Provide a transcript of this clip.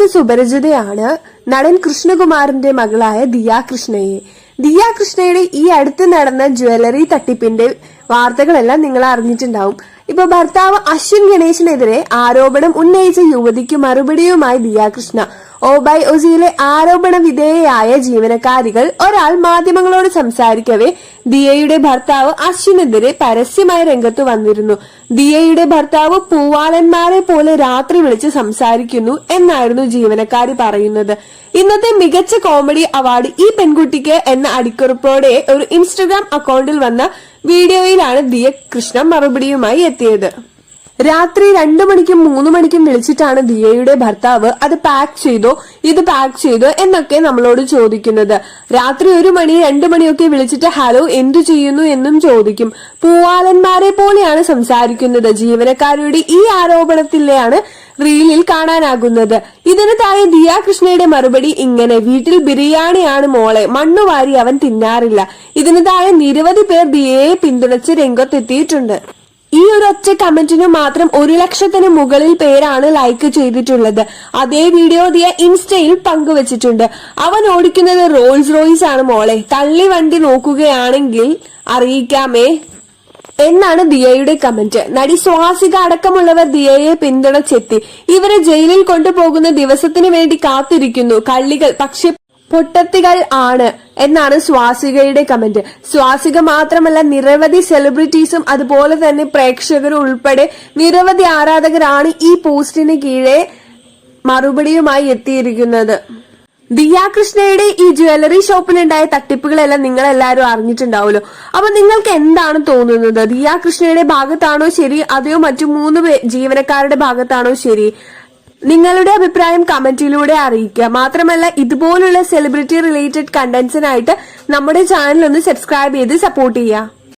നിങ്ങൾക്ക് സുപരിചിതയാണ് നടൻ കൃഷ്ണകുമാറിന്റെ മകളായ ദിയ കൃഷ്ണയെ. ദിയ കൃഷ്ണയുടെ ഈ അടുത്ത് നടന്ന ജ്വല്ലറി തട്ടിപ്പിന്റെ വാർത്തകളെല്ലാം നിങ്ങൾ അറിഞ്ഞിട്ടുണ്ടാവും. ഇപ്പൊ ഭർത്താവ് അശ്വിൻ ഗണേശിനെതിരെ ആരോപണം ഉന്നയിച്ച യുവതിക്ക് മറുപടിയുമായി ദിയ കൃഷ്ണ. ഓബൈ ഒസിയിലെ ആരോപണ വിധേയയായ ജീവനക്കാരികൾ ഒരാൾ മാധ്യമങ്ങളോട് സംസാരിക്കവേ ദിയയുടെ ഭർത്താവ് അശ്വിനെതിരെ പരസ്യമായി രംഗത്ത് വന്നിരുന്നു. ദിയയുടെ ഭർത്താവ് പൂവാളന്മാരെ പോലെ രാത്രി വിളിച്ച് സംസാരിക്കുന്നു എന്നായിരുന്നു ജീവനക്കാരി പറയുന്നത്. ഇന്നത്തെ മികച്ച കോമഡി അവാർഡ് ഈ പെൺകുട്ടിക്ക് എന്ന അടിക്കുറിപ്പോടെ ഒരു ഇൻസ്റ്റഗ്രാം അക്കൗണ്ടിൽ വന്ന വീഡിയോയിലാണ് ദിയ കൃഷ്ണ മറുപടിയുമായി എത്തിയത്. രാത്രി രണ്ടു മണിക്കും മൂന്ന് മണിക്കും വിളിച്ചിട്ടാണ് ദിയയുടെ ഭർത്താവ് അത് പാക്ക് ചെയ്തോ ഇത് പാക്ക് ചെയ്തോ എന്നൊക്കെ നമ്മളോട് ചോദിക്കുന്നത്. രാത്രി ഒരു മണി രണ്ടു മണിയൊക്കെ വിളിച്ചിട്ട് ഹലോ എന്തു ചെയ്യുന്നു? എന്നും ചോദിക്കും. പൂവാലന്മാരെ പോലെയാണ് സംസാരിക്കുന്നത്. ജീവനക്കാരുടെ ഈ ആരോപണത്തിലെയാണ് റീലിൽ കാണാനാകുന്നത്. ഇതിന് താഴെ ദിയ കൃഷ്ണയുടെ മറുപടി ഇങ്ങനെ വീട്ടിൽ ബിരിയാണിയാണ് മോളെ. മണ്ണുവാരി അവൻ തിന്നാറില്ല. ഇതിന് താഴെ നിരവധി പേർ ദിയയെ പിന്തുണച്ച് രംഗത്തെത്തിയിട്ടുണ്ട്. ഈ ഒരു ഒറ്റ കമന്റിന് മാത്രം ഒരു ലക്ഷത്തിന് മുകളിൽ പേരാണ് ലൈക്ക് ചെയ്തിട്ടുള്ളത്. അതേ വീഡിയോ ദിയ ഇൻസ്റ്റയിൽ പങ്കുവച്ചിട്ടുണ്ട്. അവൻ ഓടിക്കുന്നത് റോൾസ് റോയിസ് ആണ് മോളെ. തള്ളി വണ്ടി നോക്കുകയാണെങ്കിൽ അറിയിക്കാമേ. എന്നാണ് ദിയയുടെ കമന്റ്. നടി സ്വാസിക അടക്കമുള്ളവർ ദിയയെ പിന്തുണച്ചെത്തി. ഇവരെ ജയിലിൽ കൊണ്ടുപോകുന്ന ദിവസത്തിന് വേണ്ടി കാത്തിരിക്കുന്നു. കള്ളികൾ പക്ഷെ പൊട്ടത്തികൾ ആണ് എന്നാണ് സ്വാസികയുടെ കമന്റ് സ്വാസിക മാത്രമല്ല നിരവധി സെലിബ്രിറ്റീസും അതുപോലെ തന്നെ പ്രേക്ഷകരും ഉൾപ്പെടെ നിരവധി ആരാധകരാണ് ഈ പോസ്റ്റിന് കീഴെ മറുപടിയുമായി എത്തിയിരിക്കുന്നത്. ദിയ കൃഷ്ണയുടെ ഈ ജ്വല്ലറി ഷോപ്പിലുണ്ടായ തട്ടിപ്പുകളെല്ലാം നിങ്ങൾ എല്ലാവരും അറിഞ്ഞിട്ടുണ്ടാവുമല്ലോ. അപ്പൊ നിങ്ങൾക്ക് എന്താണ് തോന്നുന്നത്? ദിയ കൃഷ്ണയുടെ ഭാഗത്താണോ ശരി? അതെയോ മറ്റു മൂന്ന് ജീവനക്കാരുടെ ഭാഗത്താണോ ശരി? നിങ്ങളുടെ അഭിപ്രായം കമന്റിലൂടെ അറിയിക്കുക. മാത്രമല്ല ഇതുപോലുള്ള സെലിബ്രിറ്റി റിലേറ്റഡ് കണ്ടന്റ്സിനായിട്ട് നമ്മുടെ ചാനൽ ഒന്ന് സബ്സ്ക്രൈബ് ചെയ്ത് സപ്പോർട്ട് ചെയ്യുക.